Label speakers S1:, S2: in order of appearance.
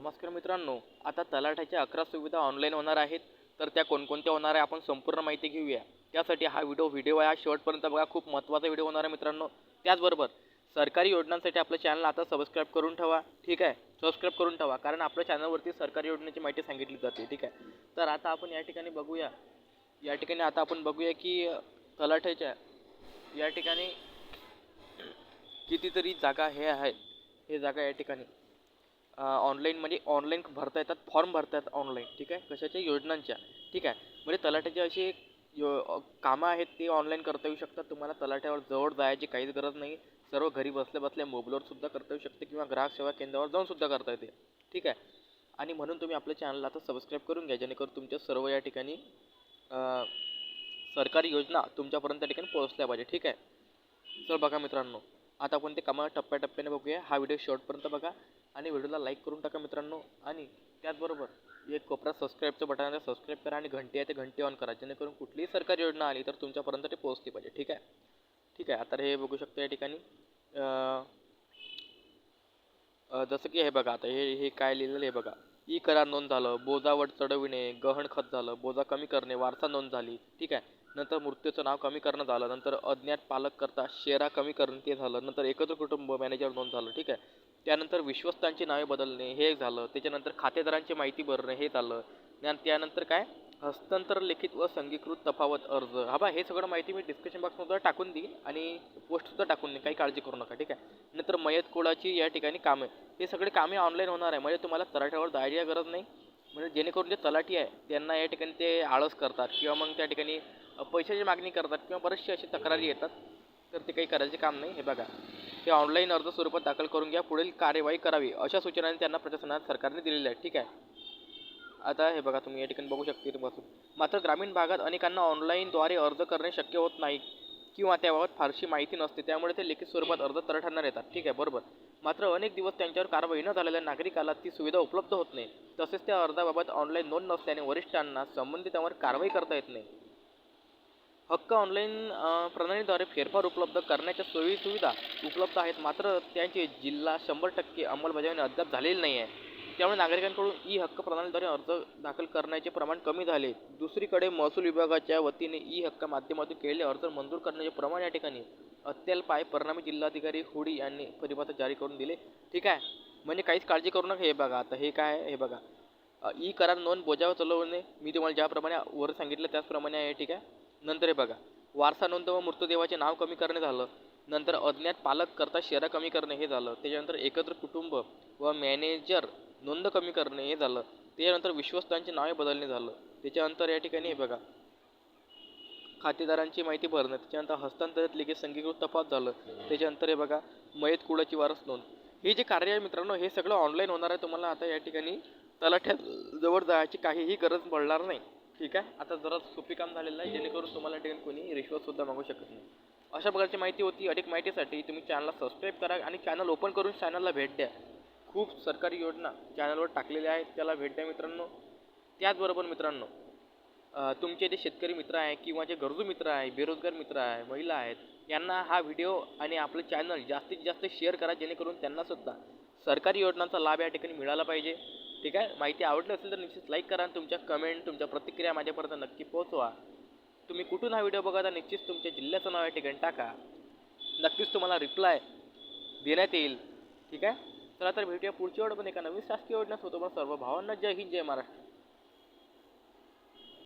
S1: नमस्कार मित्रांनो आता तलाठ्याच्या अकरा सुविधा ऑनलाईन होणार आहेत. तर त्या कोणकोणत्या होणार आहे आपण संपूर्ण माहिती घेऊया. त्यासाठी हा व्हिडिओ व्हिडिओ आहे. हा शेवटपर्यंत बघा. खूप महत्त्वाचा व्हिडिओ होणार आहे मित्रांनो. त्याचबरोबर सरकारी योजनांसाठी आपलं चॅनल आता सबस्क्राईब करून ठेवा. ठीक आहे? सबस्क्राईब करून ठेवा. कारण आपल्या चॅनलवरती सरकारी योजनेची माहिती सांगितली जाते. ठीक आहे? तर आता आपण या ठिकाणी बघूया. या ठिकाणी आता आपण बघूया की तलाठ्याच्या या ठिकाणी कितीतरी जागा हे आहेत. हे जागा या ठिकाणी ऑनलाईन म्हणजे ऑनलाईन भरता येतात फॉर्म भरता येतात ऑनलाईन ठीक आहे? कशाच्या? योजनांच्या ठीक आहे? म्हणजे तलाठ्याचे असे यो कामं आहेत ते ऑनलाईन करता येऊ शकतात. तुम्हाला तलाठ्यावर जवळ जायची काहीच गरज नाही. सर्व घरी बसल्या बसल्या मोबाईलवर सुद्धा करता येऊ शकते किंवा ग्राहक सेवा केंद्रावर जाऊन सुद्धा करता येते ठीक आहे? आणि म्हणून तुम्ही आपल्या चॅनलला आता सबस्क्राईब करून घ्या जेणेकरून तुमच्या सर्व या ठिकाणी सरकारी योजना तुमच्यापर्यंत त्या ठिकाणी पोहोचल्या पाहिजे ठीक आहे? चल बघा मित्रांनो आता आपण ते कामं टप्प्याटप्प्याने बघूया. हा व्हिडिओ शेवटपर्यंत बघा. आणि व्हिडिओला लाईक करून टाका मित्रांनो. आणि त्याचबरोबर एक कोपरा सबस्क्राईबचं बटन आहे सबस्क्राईब करा आणि घंटी आहे ते घंटी ऑन करा. जेणेकरून कुठलीही सरकारी योजना आली तर तुमच्यापर्यंत ते पोहोचली पाहिजे. ठीक आहे? ठीक आहे. आता हे बघू शकतो या ठिकाणी. जसं की हे बघा आता हे हे काय लिहिलेलं आहे बघा. ई करार नोंद झालं बोजावट चढविणे गहण खत झालं बोजा कमी करणे वारसा नोंद झाली. ठीक आहे? नंतर मृत्यूचं नाव कमी करणं झालं नंतर अज्ञात पालक करता शेरा कमी करणं ते झालं नंतर एकत्र कुटुंब मॅनेजर नोंद झालं. ठीक आहे? त्यानंतर विश्वस्तांची नावे बदलणे हे एक झालं. त्याच्यानंतर खातेदारांची माहिती भरणे हे झालं. आणि त्यानंतर काय? हस्तांतर लिखित व संगीकृत तफावत अर्ज. हा बा हे सगळं माहिती मी डिस्क्रिप्शन बॉक्समध्ये टाकून देईन आणि पोस्टसुद्धा टाकून देईन. काही काळजी करू नका ठीक आहे? नंतर मयत कुळाची या ठिकाणी कामे. हे सगळे कामे ऑनलाईन होणार आहे. म्हणजे तुम्हाला तलाठ्यावर जायची गरज नाही. म्हणजे जेणेकरून जे तलाठी आहे त्यांना या ठिकाणी ते आळस करतात किंवा मग त्या ठिकाणी पैशाची मागणी करतात किंवा बरेचसे असे तक्रारी येतात. तर ते काही करायचे काम नाही हे बघा. ते ऑनलाईन अर्ज स्वरूपात दाखल करून घ्या पुढील कार्यवाही करावी अशा सूचनाने त्यांना प्रशासनात सरकारने दिलेल्या आहेत. ठीक आहे? आता हे बघा तुम्ही या ठिकाणी बघू शकते बसून. मात्र ग्रामीण भागात अनेकांना ऑनलाईनद्वारे अर्ज करणे शक्य होत नाही किंवा त्याबाबत फारशी माहिती नसते त्यामुळे ते लिखित स्वरूपात अर्ज तलाठ्यांना येतात. ठीक आहे बरोबर. मात्र अनेक दिवस त्यांच्यावर कारवाई न झालेल्या नागरिकाला ती सुविधा उपलब्ध होत नाही. तसेच त्या अर्जाबाबत ऑनलाईन नोंद नसल्याने वरिष्ठांना संबंधितांवर कारवाई करता येत नाही. हक्क ऑनलाईन प्रणालीद्वारे फेरफार उपलब्ध करण्याच्या सोयी सुविधा उपलब्ध आहेत. मात्र त्यांची जिल्हा शंभर टक्के अंमलबजावणी अद्याप झालेली नाही आहे त्यामुळे नागरिकांकडून ई हक्क प्रणालीद्वारे अर्ज दाखल करण्याचे प्रमाण कमी झाले. दुसरीकडे महसूल विभागाच्या वतीने ई हक्क माध्यमातून केलेले अर्ज मंजूर करण्याचे प्रमाण या ठिकाणी अत्यल्प आहे. परिणामी जिल्हाधिकारी हुडी यांनी परिपत्रक जारी करून दिले. ठीक आहे. म्हणजे काहीच काळजी करू नका हे बघा. आता हे काय आहे? हे बघा. ई करार नोंद बोजावर चालवणे. मी तुम्हाला ज्याप्रमाणे वर सांगितलं त्याचप्रमाणे आहे. ठीक आहे. नंतर हे बघा. वारसा नोंद व मृतदेवाचे नाव कमी करणे झालं. नंतर अज्ञात पालक करता शेरा कमी करणे हे झालं. त्याच्यानंतर एकत्र कुटुंब व मॅनेजर नोंद कमी करणे हे झालं. त्याच्यानंतर विश्वस्तांची नावे बदलणे झालं. त्याच्यानंतर या ठिकाणी हे बघा. खातेदारांची माहिती भरणं त्याच्यानंतर हस्तांतरित लिखित संगीकृत तपास झालं. त्याच्यानंतर हे बघा मयत कुळाची वारस नोंद. हे जे कार्य आहे मित्रांनो हे सगळं ऑनलाईन होणार आहे. तुम्हाला आता या ठिकाणी तलाठ्यात जवळ जायची काहीही गरज पडणार नाही. ठीक आहे? आता जरा सोपी काम झालेलं आहे जेणेकरून तुम्हाला ठिकाणी कोणी रिश्वतसुद्धा मागू शकत नाही. अशा प्रकारची माहिती होती अधिक माहितीसाठी तुम्ही चॅनलला सबस्क्राईब करा आणि चॅनल ओपन करून चॅनलला भेट द्या. खूप सरकारी योजना चॅनलवर टाकलेल्या आहेत त्याला भेट द्या मित्रांनो. त्याचबरोबर मित्रांनो तुमचे जे शेतकरी मित्र आहे किंवा जे गरजू मित्र आहे बेरोजगार मित्र आहे महिला आहेत यांना हा व्हिडिओ आणि आपलं चॅनल जास्तीत जास्त शेअर करा जेणेकरून त्यांनासुद्धा सरकारी योजनांचा लाभ या ठिकाणी मिळाला पाहिजे. ठीक आहे? माहिती आवडली असेल तर निश्चित लाईक करा आणि तुमच्या कमेंट तुमच्या प्रतिक्रिया माझ्यापर्यंत नक्की पोहोचवा. तुम्ही कुठून हा व्हिडिओ बघा तर निश्चित तुमच्या जिल्ह्याचं नाव या ठिकाणी टाका. नक्कीच तुम्हाला रिप्लाय देण्यात येईल. ठीक आहे? चला तर भेटूया पुढच्या वेळ पण एका नवीन शासकीय योजना होतो सर्व भावांना जय हिंद जय महाराष्ट्र.